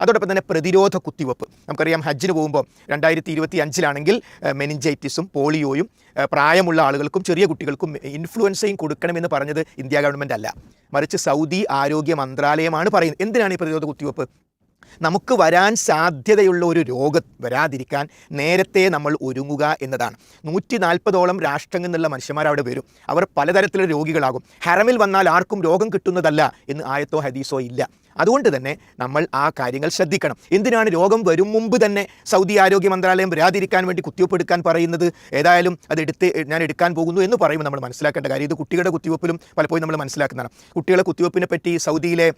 അതോടൊപ്പം തന്നെ പ്രതിരോധ കുത്തിവെപ്പ്. നമുക്കറിയാം ഹജ്ജിന് പോകുമ്പോൾ രണ്ടായിരത്തി ഇരുപത്തി അഞ്ചിലാണെങ്കിൽ മെനിഞ്ചൈറ്റിസും പോളിയോയും പ്രായമുള്ള ആളുകൾക്കും ചെറിയ കുട്ടികൾക്കും ഇൻഫ്ലുവൻസയും കൊടുക്കണമെന്ന് പറഞ്ഞത് ഇന്ത്യ ഗവൺമെന്റ് അല്ല. മറിച്ച് സൗദി ആരോഗ്യ മന്ത്രാലയമാണ് പറയുന്നത്. എന്തിനാണ് ഈ പ്രതിരോധ കുത്തിവെപ്പ്? നമുക്ക് വരാൻ സാധ്യതയുള്ള ഒരു രോഗം വരാതിരിക്കാൻ നേരത്തെ നമ്മൾ ഒരുങ്ങുക എന്നതാണ്. നൂറ്റി നാൽപ്പതോളം രാഷ്ട്രങ്ങളിൽ നിന്നുള്ള മനുഷ്യന്മാർ അവിടെ വരും. അവർ പലതരത്തിലുള്ള രോഗികളാകും. ഹറമിൽ വന്നാൽ ആർക്കും രോഗം കിട്ടുന്നതല്ല എന്ന് ആയത്തോ ഹദീസോ ഇല്ല. അതുകൊണ്ട് തന്നെ നമ്മൾ ആ കാര്യങ്ങൾ ശ്രദ്ധിക്കണം. എന്തിനാണ് രോഗം വരും മുമ്പ് തന്നെ സൗദി ആരോഗ്യ മന്ത്രാലയം വരാതിരിക്കാൻ വേണ്ടി കുത്തിവെപ്പ് എടുക്കാൻ പറയുന്നത്? ഏതായാലും അത് എടുത്ത് ഞാൻ എടുക്കാൻ പോകുന്നു എന്ന് പറയുമ്പോൾ നമ്മൾ മനസ്സിലാക്കേണ്ട കാര്യം ഇത് കുട്ടികളുടെ കുത്തിവെപ്പിലും പലപ്പോഴും നമ്മൾ മനസ്സിലാക്കുന്നതാണ്. കുട്ടികളെ കുത്തിവെപ്പിനെ പറ്റി സൗദിയിലെ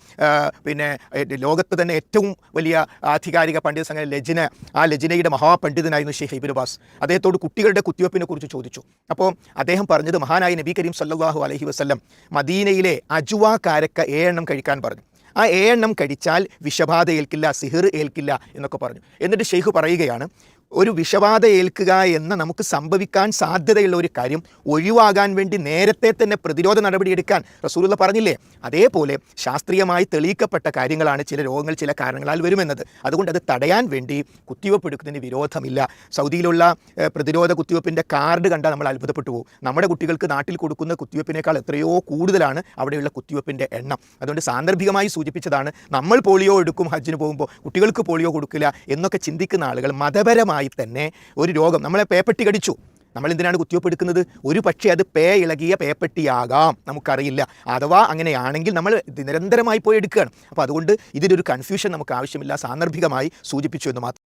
പിന്നെ ഏ, ലോകത്ത് തന്നെ ഏറ്റവും വലിയ ആധികാരിക പണ്ഡിത സംഘം ലജിന ആ ലജിനയുടെ മഹാപണ്ഡിതനായിരുന്നു ഷെയ്ഖ് ഇബിനുബാസ് അദ്ദേഹത്തോട് കുട്ടികളുടെ കുത്തിവെപ്പിനെ കുറിച്ച് ചോദിച്ചു. അപ്പോൾ അദ്ദേഹം പറഞ്ഞത് മഹാനായ നബി കരീം സല്ലാഹു അലഹി വസ്ലം മദീനയിലെ അജുവ കാരക്ക ഏഴെണ്ണം കഴിക്കാൻ പറഞ്ഞു. ആ ഏഴെണ്ണം കഴിച്ചാൽ വിഷബാധ ഏൽക്കില്ല സിഹിർ ഏൽക്കില്ല എന്നൊക്കെ പറഞ്ഞു. എന്നിട്ട് ഷെയ്ഖ് പറയുകയാണ് ഒരു വിഷബാധ ഏൽക്കുക എന്ന നമുക്ക് സംഭവിക്കാൻ സാധ്യതയുള്ള ഒരു കാര്യം ഒഴിവാകാൻ വേണ്ടി നേരത്തെ തന്നെ പ്രതിരോധ നടപടിയെടുക്കാൻ റസൂലുള്ള പറഞ്ഞില്ലേ? അതേപോലെ ശാസ്ത്രീയമായി തെളിയിക്കപ്പെട്ട കാര്യങ്ങളാണ് ചില രോഗങ്ങൾ ചില കാരണങ്ങളാൽ വരുമെന്നത്. അതുകൊണ്ട് അത് തടയാൻ വേണ്ടി കുത്തിവെപ്പ് എടുക്കുന്നതിന് വിരോധമില്ല. സൗദിയിലുള്ള പ്രതിരോധ കുത്തിവെപ്പിന്റെ കാർഡ് കണ്ടാൽ നമ്മൾ അത്ഭുതപ്പെട്ടു പോകും. നമ്മുടെ കുട്ടികൾക്ക് നാട്ടിൽ കൊടുക്കുന്ന കുത്തിവെപ്പിനേക്കാൾ എത്രയോ കൂടുതലാണ് അവിടെയുള്ള കുത്തിവെപ്പിന്റെ എണ്ണം. അതുകൊണ്ട് സാന്ദർഭികമായി സൂചിപ്പിച്ചതാണ് നമ്മൾ പോളിയോ എടുക്കും ഹജ്ജിന് പോകുമ്പോൾ കുട്ടികൾക്ക് പോളിയോ കൊടുക്കില്ല എന്നൊക്കെ ചിന്തിക്കുന്ന ആളുകൾ മതപരമായി തന്നെ ഒരു രോഗം. നമ്മളെ പേപ്പട്ടി കടിച്ചു. നമ്മൾ എന്തിനാണ് എടുക്കുന്നത്? ഒരു പക്ഷേ അത് പേ ഇളകിയ പേപ്പട്ടിയാകാം. നമുക്കറിയില്ല. അഥവാ അങ്ങനെയാണെങ്കിൽ നമ്മൾ നിരന്തരമായി പോയി എടുക്കുകയാണ്. അപ്പോൾ അതുകൊണ്ട് ഇതിലൊരു കൺഫ്യൂഷൻ നമുക്ക് ആവശ്യമില്ല. സാന്ദർഭികമായി സൂചിപ്പിച്ചു എന്ന് മാത്രം